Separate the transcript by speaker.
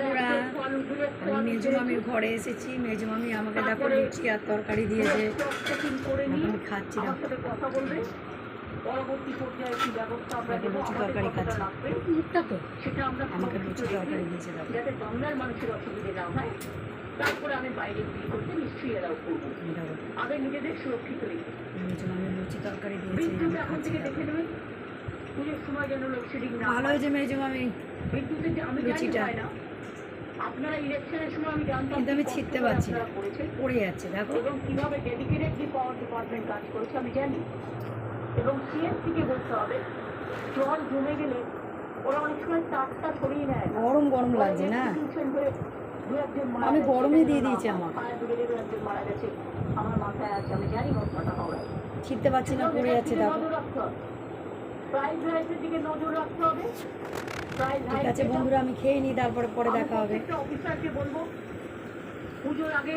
Speaker 1: বন্ধুরা আমি মেজো মামির ঘরে এসেছি। মেজো মামি আমাকে দেখো লুচি আর তরকারি দিয়েছে। আমি খাচ্ছি লুচি তরকারি। মুখটা তো আমাকে লুচি তরকারি দিয়েছে
Speaker 2: তারপরে আমি বাইরে বিয়ে করতে নিশ্চয়ই এরাও করব আগে নিজেদের সুরক্ষিত রেখে
Speaker 1: লুচি তরকারি দিয়েছে
Speaker 2: এখন থেকে
Speaker 1: দেখে
Speaker 2: পুজোর সময় যেন লোডশেডিং না
Speaker 1: ভালো হয়েছে মেজো মামি
Speaker 2: বিদ্যুতের আমি জানি
Speaker 1: লুচিটা।
Speaker 2: হয় না।
Speaker 1: কিন্তু আমি
Speaker 2: করে
Speaker 1: পারছি না। পড়ে যাচ্ছে দেখো।
Speaker 2: এবং কীভাবে ডেডিকেটেডলি পাওয়ার ডিপার্টমেন্ট কাজ করেছে আমি জানি। এবং সিএসসিকে বলতে হবে জল জমে গেলে ওরা অনেক সময় তারটা সরিয়ে নেয়।
Speaker 1: গরম গরম লাগছে না? আমি
Speaker 2: এটা
Speaker 1: দিয়ে দিয়েছি আমার।
Speaker 2: মারা গেছে মাথায় আছে আমি জানি ঘটনাটা হবে।
Speaker 1: ছিটতে পারছি না পড়ে যাচ্ছে দেখো।
Speaker 2: প্রাইজ রাইসের দিকে নজর রাখতে হবে। প্রাইজ
Speaker 1: ঠিক আছে বন্ধুরা আমি খেয়ে নিই তারপরে পরে দেখা হবে।
Speaker 2: অফিসারকে বলব। পুজোর আগে